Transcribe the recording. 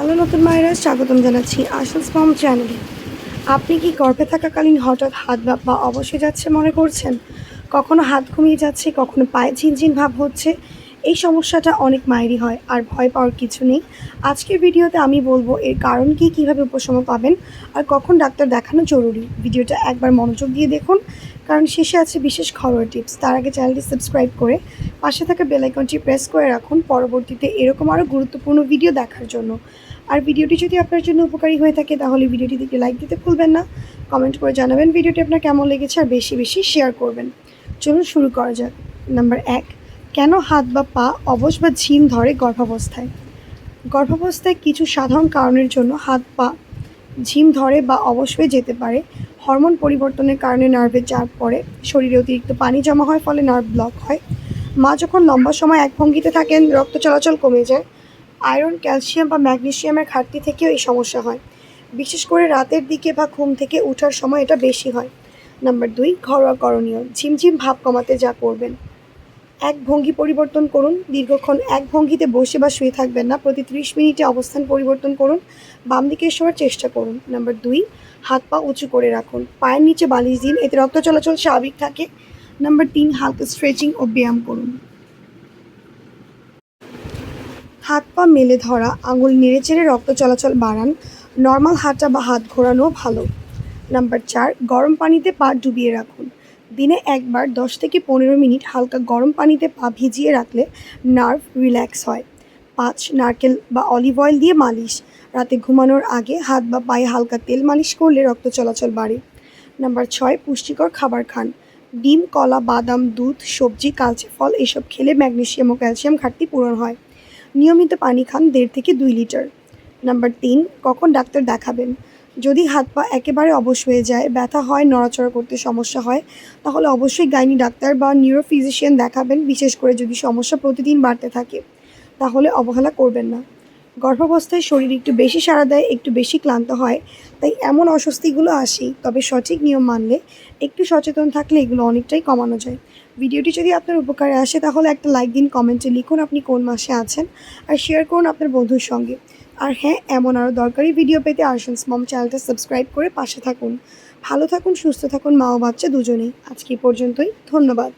Hello নতুন মায়েরা, স্বাগতম জানাচ্ছি আসল স্পম চ্যানেলে। আপনি কি গর্ভে থাকাকালীন হঠাৎ হাত ভাব বা অবশ্যই যাচ্ছে মনে করছেন? কখনো হাত ঘুমিয়ে যাচ্ছে, কখনো পায়ে ঝিনঝিন ভাব হচ্ছে? এই সমস্যাটা অনেক মায়েরই হয়, আর ভয় পাওয়ার কিছু নেই। আজকের ভিডিওতে আমি বলব এর কারণ কি, কীভাবে উপশম পাবেন, আর কখন ডাক্তার দেখানো জরুরি। ভিডিওটা একবার মনোযোগ দিয়ে দেখুন, কারণ শেষে আছে বিশেষ ঘরোয়া টিপস। তার আগে চ্যানেলটি সাবস্ক্রাইব করে পাশে থাকা বেল আইকনটি প্রেস করে রাখুন পরবর্তীতে এরকম আরও গুরুত্বপূর্ণ ভিডিও দেখার জন্য। আর ভিডিওটি যদি আপনার জন্য উপকারী হয়ে থাকে, তাহলে ভিডিওটিতে একটি লাইক দিতে ভুলবেন না। কমেন্ট করে জানাবেন ভিডিওটি আপনার কেমন লেগেছে, আর বেশি বেশি শেয়ার করবেন। চলুন শুরু করা যাক। নাম্বার এক কেন হাত বা পা অবশ বা ঝিম ধরে গর্ভাবস্থায়? গর্ভাবস্থায় কিছু সাধারণ কারণের জন্য হাত, পা ঝিম ধরে বা অবশ হয়ে যেতে পারে। হরমোন পরিবর্তনের কারণে নার্ভের চাপ পড়ে, শরীরে অতিরিক্ত পানি জমা হয়, ফলে নার্ভ ব্লক হয়। মা যখন লম্বা সময় এক ভঙ্গিতে থাকেন, রক্ত চলাচল কমে যায়। আয়রন, ক্যালসিয়াম বা ম্যাগনেশিয়ামের ঘাটতি থেকেও এই সমস্যা হয়। বিশেষ করে রাতের দিকে বা ঘুম থেকে ওঠার সময় এটা বেশি হয়। নাম্বার দুই, ঘরোয়া করণীয়। ঝিমঝিম ভাব কমাতে যা করবেন। এক ভঙ্গি পরিবর্তন করুন। দীর্ঘক্ষণ এক ভঙ্গিতে বসে বা শুয়ে থাকবেন না। প্রতি ত্রিশ মিনিটে অবস্থান পরিবর্তন করুন। বাম দিকে শোয়ার চেষ্টা করুন। নাম্বার দুই, হাত পা উঁচু করে রাখুন। পায়ের নিচে বালিশ দিন। এতে রক্ত চলাচল স্বাভাবিক থাকে। নাম্বার তিন, হালকা স্ট্রেচিং ও ব্যায়াম করুন। হাত পা মেলে ধরা, আঙুল নেড়েচেড়ে রক্ত চলাচল বাড়ান। নর্মাল হাঁটা বা হাত ঘোরানো ভালো। নাম্বার চার, গরম পানিতে পা ডুবিয়ে রাখুন। দিনে একবার দশ থেকে পনেরো মিনিট হালকা গরম পানিতে পা ভিজিয়ে রাখলে নার্ভ রিল্যাক্স হয়। পাঁচ, নারকেল বা অলিভ অয়েল দিয়ে মালিশ। রাতে ঘুমানোর আগে হাত বা পায়ে হালকা তেল মালিশ করলে রক্ত চলাচল বাড়ে। নাম্বার ছয়, পুষ্টিকর খাবার খান। ডিম, কলা, বাদাম, দুধ, সবজি, কালচে ফল এসব খেলে ম্যাগনেশিয়াম ও ক্যালসিয়াম ঘাটতি পূরণ হয়। নিয়মিত পানি খান দেড় থেকে দুই লিটার। নাম্বার তিন, কখন ডাক্তার দেখাবেন? যদি হাত পা একেবারে অবশ হয়ে যায়, ব্যথা হয়, নড়াচড়া করতে সমস্যা হয়, তাহলে অবশ্যই গাইনি ডাক্তার বা নিউরো ফিজিশিয়ান দেখাবেন, বিশেষ করে যদি সমস্যা প্রতিদিন বাড়তে থাকে। তাহলে অবহেলা করবেন না। গর্ভাবস্থায় শরীর একটু বেশি সাড়া দেয়, একটু বেশি ক্লান্ত হয়, তাই এমন অস্বস্তিগুলো আসেই, তবে সঠিক নিয়ম মানলে, একটু সচেতন থাকলে এগুলো অনেকটাই কমানো যায়। ভিডিওটি যদি আপনার উপকারে আসে, তাহলে একটা লাইক দিন কমেন্টে লিখুন আপনি কোন মাসে আছেন আর শেয়ার করুন আপনার বন্ধুর সঙ্গে। আর হ্যাঁ এমন আরও দরকারি ভিডিও পেতে আর্শনস স্মম চ্যানেলটা সাবস্ক্রাইব করে পাশে থাকুন। ভালো থাকুন, সুস্থ থাকুন, মা ও বাচ্চা দুজনেই। আজকে পর্যন্তই, ধন্যবাদ।